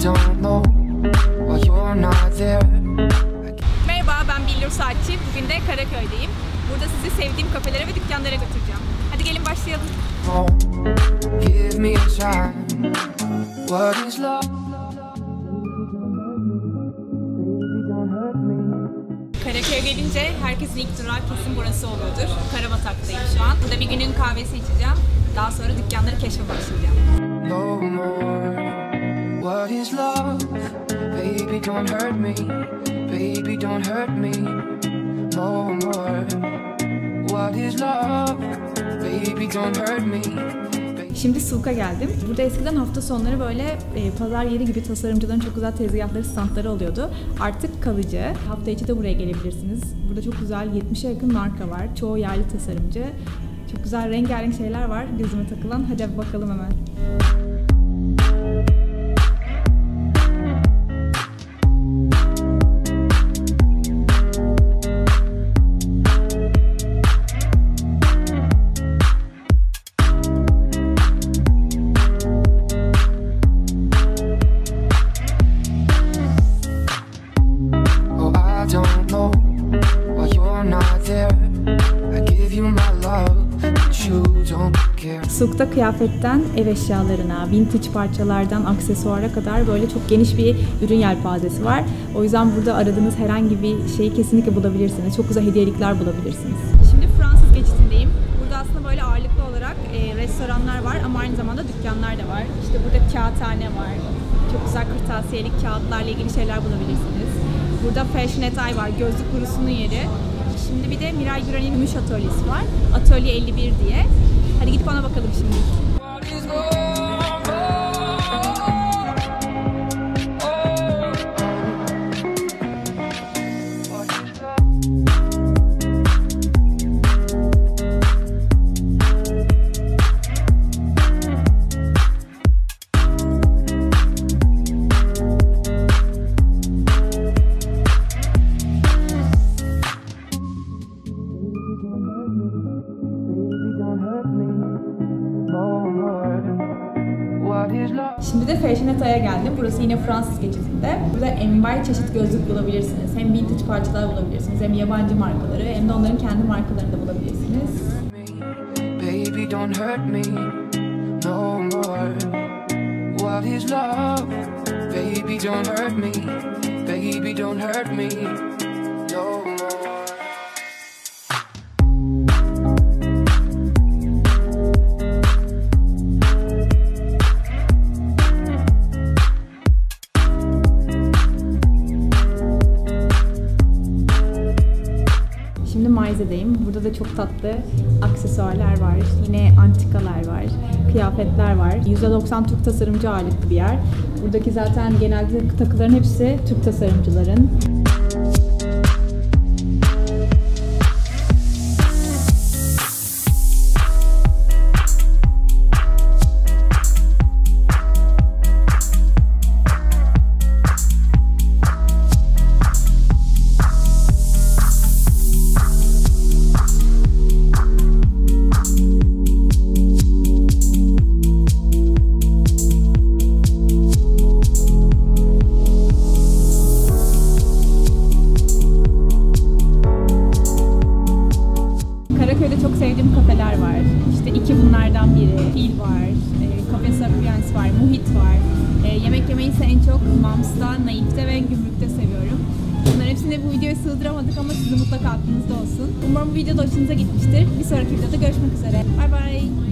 don't know why you're not there. Merhaba ben Billur Saatçi. Bugün de Karaköy'deyim. Burada sizi sevdiğim kafelere ve dükkanlara götüreceğim. Hadi gelin başlayalım. Give me a sign. What is love? Karaköy'e gelince herkesin ilk durağı kesin burası oluyordur. Karabatak'tayım şu an. Burada bir günün kahvesi içeceğim. Daha sonra dükkanları keşfe başlayacağım. No more. What is love? Baby, don't hurt me. Baby, don't hurt me. No more. What is love? Baby, don't hurt me. Şimdi Sulk'a geldim. Burada eskiden hafta sonları böyle e, pazar yeri gibi tasarımcıların çok güzel tezgahları, standları oluyordu. Artık kalıcı. Hafta içi de buraya gelebilirsiniz. Burada çok güzel 70'e yakın marka var. Çoğu yerli tasarımcı. Çok güzel rengarenk şeyler var gözüme takılan. Hadi bakalım hemen. Don't know why you're not there. I give you my love, but you don't care. Suk'ta kıyafetten ev eşyalarına, vintage parçalardan aksesuara kadar böyle çok geniş bir ürün yelpazesi var. O yüzden burada aradığınız herhangi bir şeyi kesinlikle bulabilirsiniz. Çok güzel hediyelikler bulabilirsiniz. Şimdi Fransız geçitindeyim. Burada aslında böyle ağırlıklı olarak e, restoranlar var ama aynı zamanda dükkanlar da var. İşte burada kağıthane var. Çok güzel kırtasiyelik kağıtlarla ilgili şeyler bulabilirsiniz. Burada Fashion Etay var, gözlük kurusunun yeri. Şimdi bir de Miray Gürel'in gümüş atölyesi var. Atölye 51 diye. Hadi gidip ona bakalım şimdi. Şimdi de Fashion Etay'a geldim. Burası yine Fransız geçitinde. Burada envai çeşit gözlük bulabilirsiniz. Hem vintage parçalar bulabilirsiniz, hem yabancı markaları, hem de onların kendi markalarını da bulabilirsiniz. Baby, don't hurt me no more. What is love? Baby, don't hurt me. Baby, don't hurt me no more. Maize'deyim. Burada da çok tatlı aksesuarlar var. Yine antikalar var. Kıyafetler var. %90 Türk tasarımcı ağırlıklı bir yer. Buradaki zaten genelde takıların hepsi Türk tasarımcıların. Karaköy'de çok sevdiğim kafeler var. İşte iki bunlardan biri. Fil var, e, Cafe Sapiens var, Muhit var. E, yemek yemeyi ise en çok Mams'ta, Naif'te ve Gümrük'te seviyorum. Bunların hepsini bu videoya sığdıramadık ama sizin mutlaka aklınızda olsun. Umarım bu video da hoşunuza gitmiştir. Bir sonraki videoda görüşmek üzere. Bay bay.